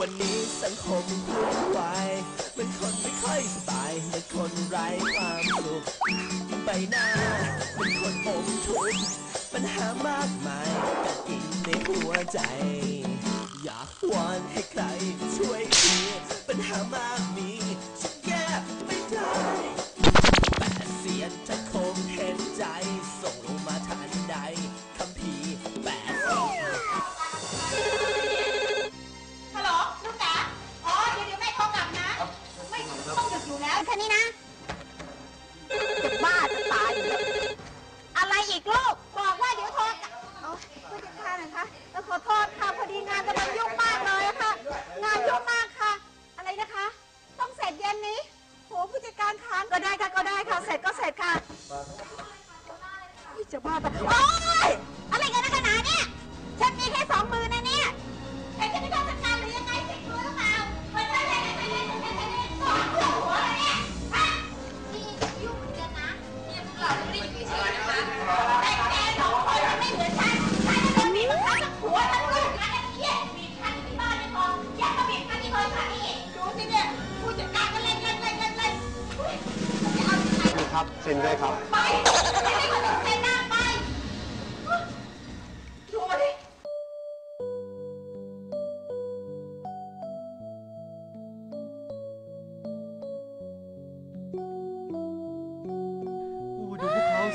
วันนี้สังคมวุ่นวายมันคนไม่ค่อยสบายมันคนไร้ความสุขใบหน้าเป็นคนอมทุกข์ปัญหามากมายกัดกินในหัวใจ อยากวอนให้ใครช่วยทีปัญหามากมีฉันแก้ไม่ได้ จะบ้าไปโอ๊ยอะไรกันนะขนาดเนี้ยฉันมีแค่สองมือนะเนี่ยแต่ฉันไม่ต้องทำงานหรือยัง เซ็นด้วยครับ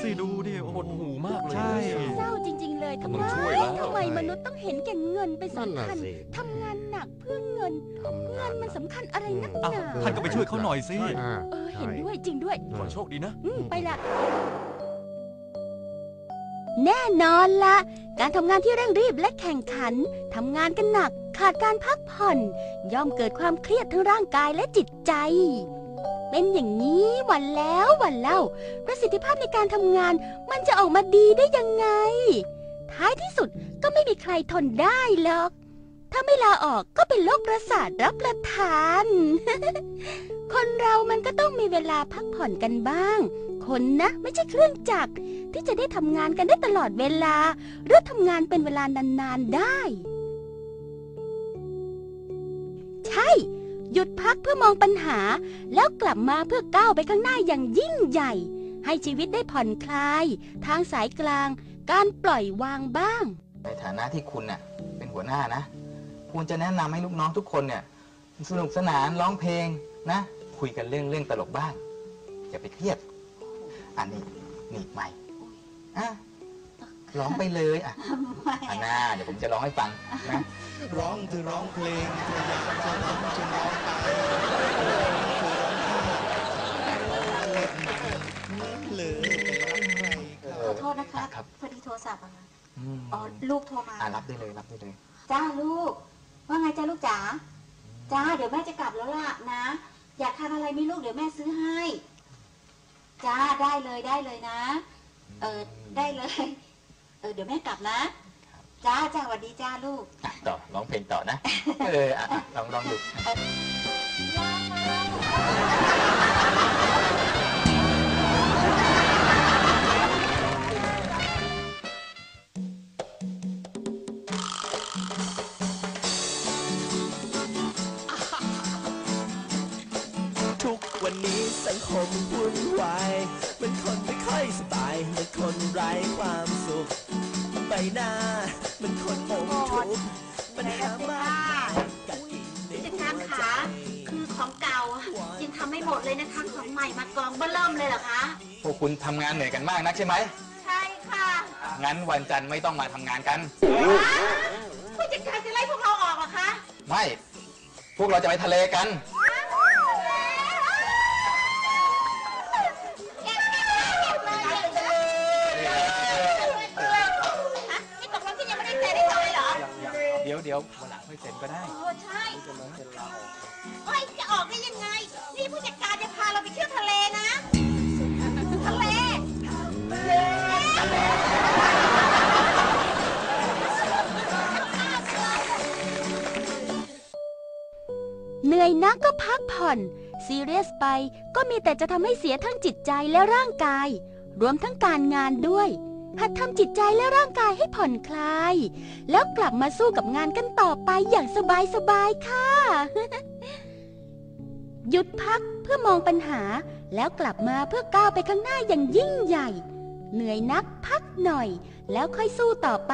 สิดูดิโอ้หดหูมากเลยใช่ เศร้าจริง ๆ เลยทำต้ไมองช่วยแล้ว ทำไมมนุษย์ต้องเห็นแก่เงินเป็นนั่นสำน่ะคัญสิทำงานหนักเพื่อเงิน ทำเงิงานนมันสำคัญอะไรนักหอ้าวนาท่านก็ไปช่วยเขาหน่อยสิอ่า เออเห็นใช่ด้วยจริงด้วย ขอโชคดีนะ อืม ไปละ แน่นอนละ การทำงานที่เร่งรีบและแข่งขัน ทำงานกันหนัก ขาดการพักผ่อน ย่อมเกิดความเครียดทั้งร่างกายและจิตใจ เป็นอย่างนี้วันแล้ววันเล่า ประสิทธิภาพในการทำงานมันจะออกมาดีได้ยังไง ท้ายที่สุดก็ไม่มีใครทนได้หรอก ถ้าไม่ลาออกก็เป็นโรคประสาทรับประทาน คนเรามันก็ต้องมีเวลาพักผ่อนกันบ้าง คนนะไม่ใช่เครื่องจักรที่จะได้ทำงานกันได้ตลอดเวลา หรือทำงานเป็นเวลานานๆได้ หยุดพักเพื่อมองปัญหา แล้วกลับมาเพื่อก้าวไปข้างหน้าอย่างยิ่งใหญ่ ให้ชีวิตได้ผ่อนคลาย ทางสายกลาง การปล่อยวางบ้าง ในฐานะที่คุณเนี่ยเป็นหัวหน้านะ คุณจะแนะนำให้ลูกน้องทุกคนเนี่ยสนุกสนานร้องเพลงนะ คุยกันเรื่องเรื่องตลกบ้างอย่าไปเครียด อันนี้หนีบใหม่อะ ร้องไปเลยอะอันน่าเดี๋ยวผมจะร้องให้ฟังนะร้องคือร้องเพลงเธออยากจะร้องจนร้องไปเลยขอโทษนะคะครับพอดีโทรศัพท์อะค่ะอืมอ๋อลูกโทรมาอะรับได้เลยรับได้เลยจ้าลูก ว่าไงจ้าลูกจ๋าจ้าเดี๋ยวแม่จะกลับแล้วล่ะนะ อยากทานอะไรไหมลูกเดี๋ยวแม่ซื้อให้ จ้าได้เลยได้เลยนะ เออได้เลยเออเดี๋ยวแม่กลับนะ จ้าจ้าสวัสดีจ้าลูก อะต่อร้องเพลงต่อนะ เอออะอะลองลองดูทุก วันนี้สังคมวุ่นวายเหมันคนไม่ค่อยสบายเหมันคนไร้ความสุข ใบหน้าเหมันคนอมทุกข์ปัญหามากมายกัดกินในจัดหัการวใจขาคือของเก่ายังทำไม่หมดเลยนะคะของใหม่มากองเบื้อเริ่มเลยเหรอคะพวกคุณทำงานเหนื่อยกันมากนักใช่ไหม ใช่ค่ะงั้นวันจันทร์ไม่ต้องมาทำงานกัน ผู้จัดการจะไล่พวกเราออกเหรอคะ ไม่ พวกเราจะไปทะเลกันนี่ ดี๋ยวเดี๋ยววันหลังค่อยเซ็นก็ได้โอ้ใช่โอ้ยจะออกได้ยังไง นี่ผู้จัดการจะพาเราไปเที่ยวทะเลนะทะเลเหนื่อยนักก็พักผ่อน ซีเรียสไปก็มีแต่จะทำให้เสียทั้งจิตใจและร่างกาย รวมทั้งการงานด้วย หัดทำจิตใจและร่างกายให้ผ่อนคลาย แล้วกลับมาสู้กับงานกันต่อไปอย่างสบายๆค่ะ หยุดพักเพื่อมองปัญหา แล้วกลับมาเพื่อก้าวไปข้างหน้าอย่างยิ่งใหญ่ เหนื่อยนักพักหน่อย แล้วค่อยสู้ต่อไป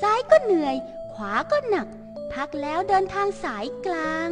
ซ้ายก็เหนื่อย ขวาก็หนัก พักแล้วเดินทางสายกลาง